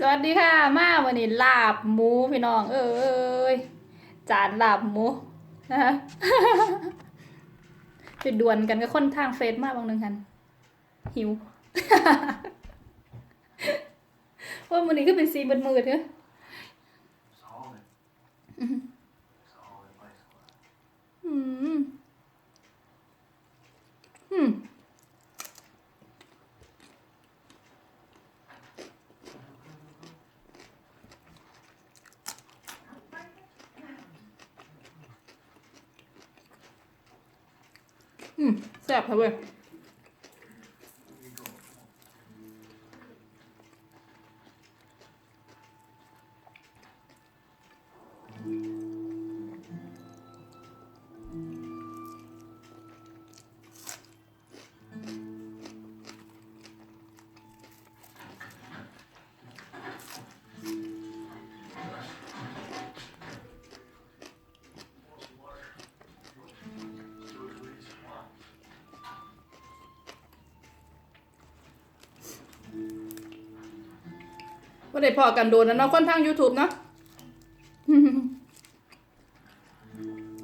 สวัสดีค่ะ มาวันนี้ลาบหมูพี่น้อง เอ้ยจานลาบหมูนะคะไปดวลกันกับคนทางเฟซมากบางหนึ่งคัน หิวว่าวันนี้ก็เป็นซีมืดมืดๆเนอะ Solid. Solid place. อืมอืมอืม แซ่บค่ะเว้ย ว่าได้พอกันโดนนะเนาะคนทาง YouTube เนาะ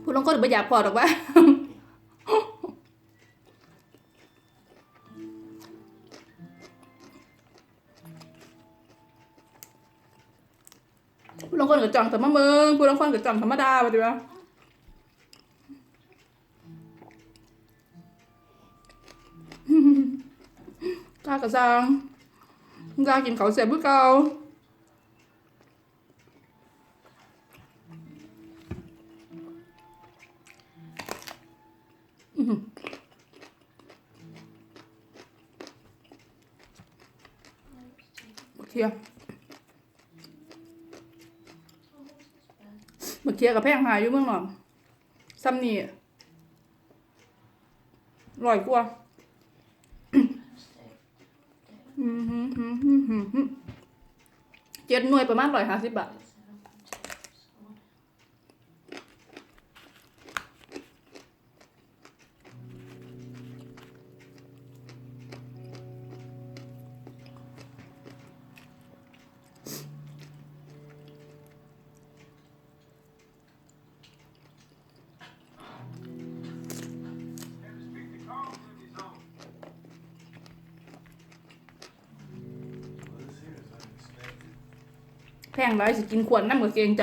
ผู้ลางคนบ่อยากพอหรอกว่าผู้ลงคนก็จ้องแต่มาเมืองผู้ลงคนก็จ้องธรรมดาว่าติวะกล้ากระซังกล้ากินเขาเสียบเพื่อเกา เทียมาเคียกับแพงหายอยู่เมืองหนอนซ้ำนี่ร่อยกว่าเจ็ดหน่วยประมาณร้อยห้าสิบบาท แพงไรสิกินขวดน้ำกับเกรงใจ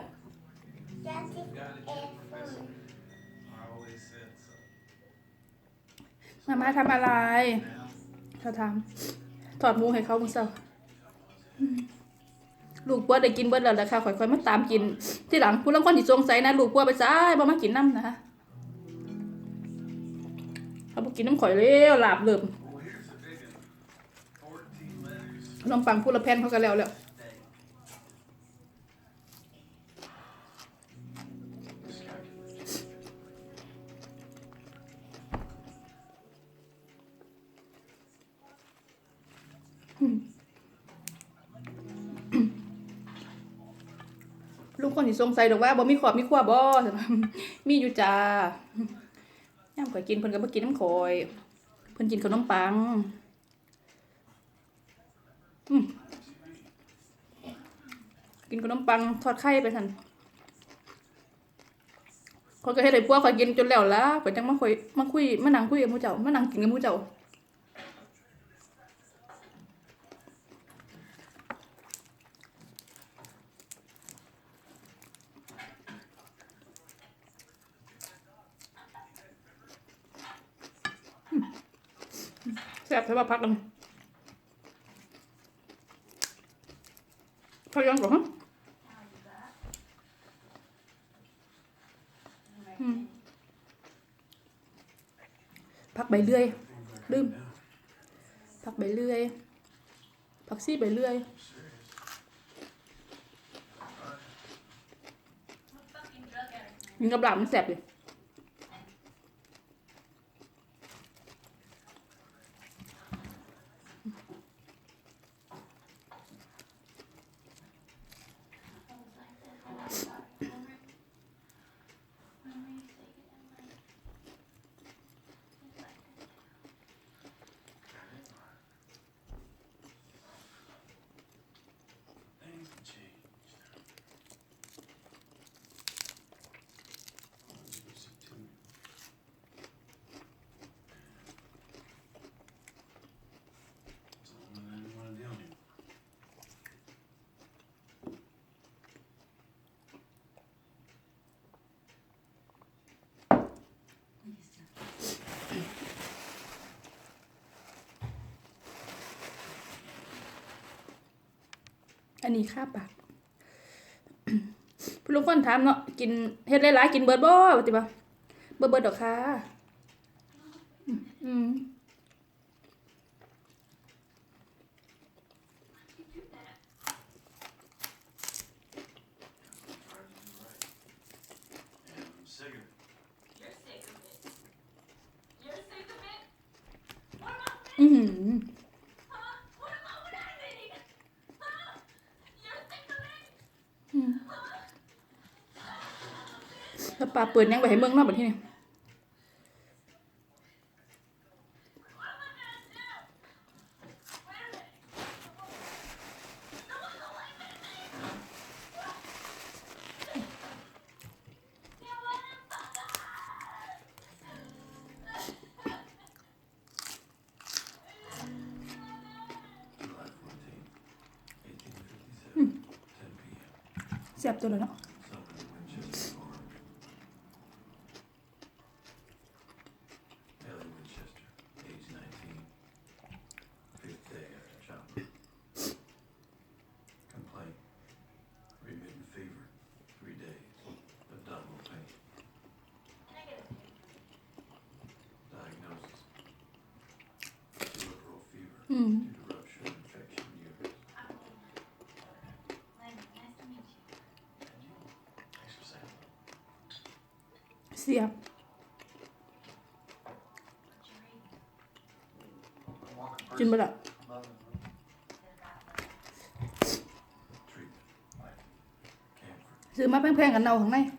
มามาทำอะไรเขาทำถอดมูให้เขามึงเศร้าลูกปัวได้กินเบิดแล้วนะคะค่อยๆมาตามกิน ที่หลังผู้ลางคนที่สงสัยนะลูกปัวไปซ้ายบ่มากินน้ำนะเขาบอกกินน้ำข่อยเร็วหลาบเริ่ม Well, here's a big one. Fourteen letters. ขนมปังพูละแผ่นเขาก็แล้วแล้วี่สงสัยดอกว่าบ่มีขอบมีขั้วบ่มีอยู่จ้าย่ำข่อยกินเพิ่นก็บ่กินน้ำข่อย เพิ่นกินขนมปังกินขนมปังทอดไข่ไปซั่นข่อยก็เฮ็ดให้พวกข่อยกินจนแล้วล่ะข่อยจังมาคุยมาคุยมานั่งคุยกับหมู่เจ้ามานั่งกินกับหมู่เจ้า ซ่บใช่ป่ะพักกันพักยังก่อนฮะพักใบเลื่อยลืมผักใบเลื่อยผักซี่ใบเลื่อยกินกับลามันแสบเลย นนี้ค่าปากพี่ลุงคนถามเนาะกินเฮ็ดหลายๆกินเบิดบ่ปฏิบัติเบิดเบิดดอกค่ะอืม And I'm ปลาเปิดยังไปให้เมืองนอกบัดที่นี่ What am I gonna do? Wait a minute. No, no, wait a minute. Yeah, what the fuck? July 14, 1857, 10 p.m. แซ่บตัวแล้วเนาะ Mm. See ya. Gym it up. Giữ má bánh phèn ở nào hôm nay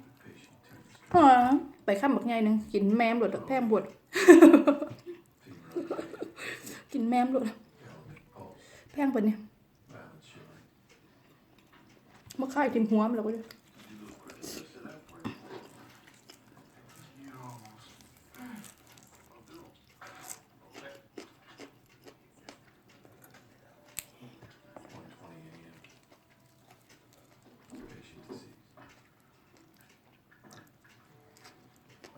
à, Bảy khăm một ngày nè Chín mem rồi được phèn buồn Chín mem rồi แพงๆกันเนาข้างใน Patient turned อ๋อไปข้ามบักใหญ่หนึงกินแมมหลดแพงบวด fever. กินแมมหลด Galvanic pulse. แพงปานนี้ Violent shivering. มาค่ายทิมหัวมันแล้วก็เด้อ One twenty AM. Patient deceased.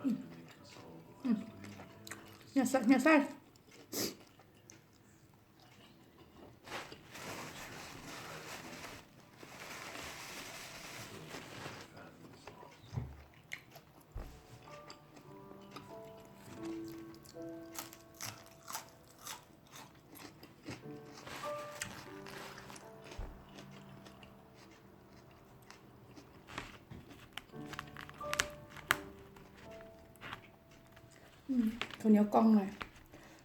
Husband inconsolable. Husband อย่าใส่อย่าใส่ อืมข้าวเนียกล้องหน่อย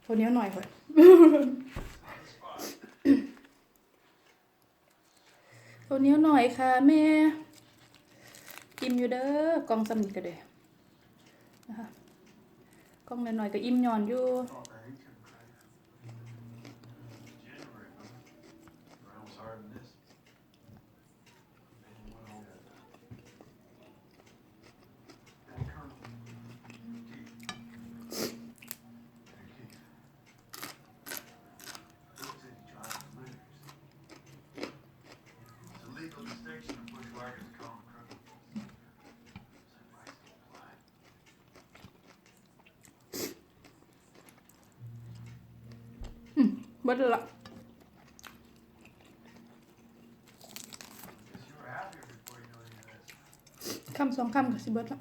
ข้าวเนียหน่อยค่อยข้าวเนียหน่อยค่ะแม่อิ่มอยู่เด้อกล้องสำนิทก็เด้นะคะกล้องหน่อยๆก็อิ่มย่อนอยู่ บดละคำสองคำกับสิบดละ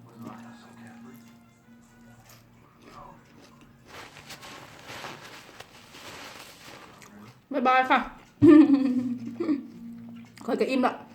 บายบายค่ะคอยกับอิ่มละ